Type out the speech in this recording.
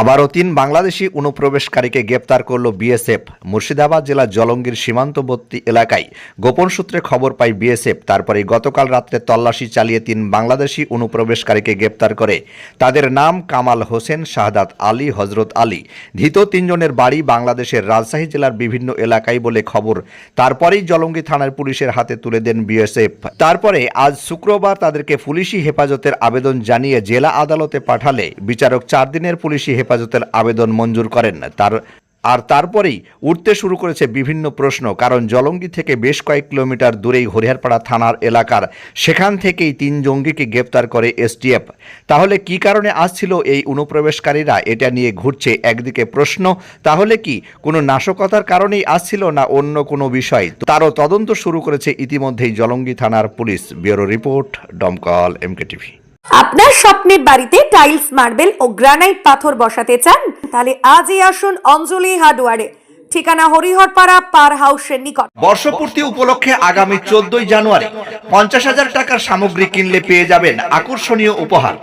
আবারও তিন বাংলাদেশি অনুপ্রবেশকারীকে গ্রেপ্তার করল বিএসএফ। মুর্শিদাবাদ জেলার জলঙ্গির সীমান্তবর্তী এলাকায় গোপন সূত্রে খবর পায় বিএসএফ। তারপরে গতকাল রাত্রে তল্লাশি চালিয়ে তিন বাংলাদেশি অনুপ্রবেশকারীকে গ্রেপ্তার করে। তাদের নাম কামাল হোসেন, শাহাদাত আলী হজরত আলী। ধৃত তিনজনের বাড়ি বাংলাদেশের রাজশাহী জেলার বিভিন্ন এলাকায় বলে খবর। তারপরেই জলঙ্গি থানার পুলিশের হাতে তুলে দেন বিএসএফ। তারপরে আজ শুক্রবার তাদেরকে পুলিশি হেফাজতের আবেদন জানিয়ে জেলা আদালতে পাঠালে বিচারক চার দিনের পুলিশি হেফাজতের আবেদন মঞ্জুর করেন তার আর তারপরেই উঠতে শুরু করেছে বিভিন্ন প্রশ্ন। কারণ জলঙ্গি থেকে বেশ কয়েক কিলোমিটার দূরেই হরিহরপাড়া থানার এলাকার, সেখান থেকেই তিন জঙ্গিকে গ্রেপ্তার করে এসটিএফ। তাহলে কি কারণে আসছিল এই অনুপ্রবেশকারীরা? এটা নিয়ে ঘুরছে একদিকে প্রশ্ন, তাহলে কি কোনো নাশকতার কারণেই আসছিল না অন্য কোনো বিষয়? তারও তদন্ত শুরু করেছে ইতিমধ্যেই জলঙ্গি থানার police. Bureau report Domkal MK TV আপনার স্বপ্নের বাড়িতে টাইলস, মার্বেল ও গ্রানাইট পাথর বসাতে চান? তাহলে আজই আসুন অঞ্জলি হার্ডওয়ারে। ঠিকানা হরিহরপাড়া পার হাউসের নিকট। বর্ষপূর্তি উপলক্ষে আগামী চোদ্দই জানুয়ারি পঞ্চাশ হাজার টাকার সামগ্রী কিনলে পেয়ে যাবেন আকর্ষণীয় উপহার।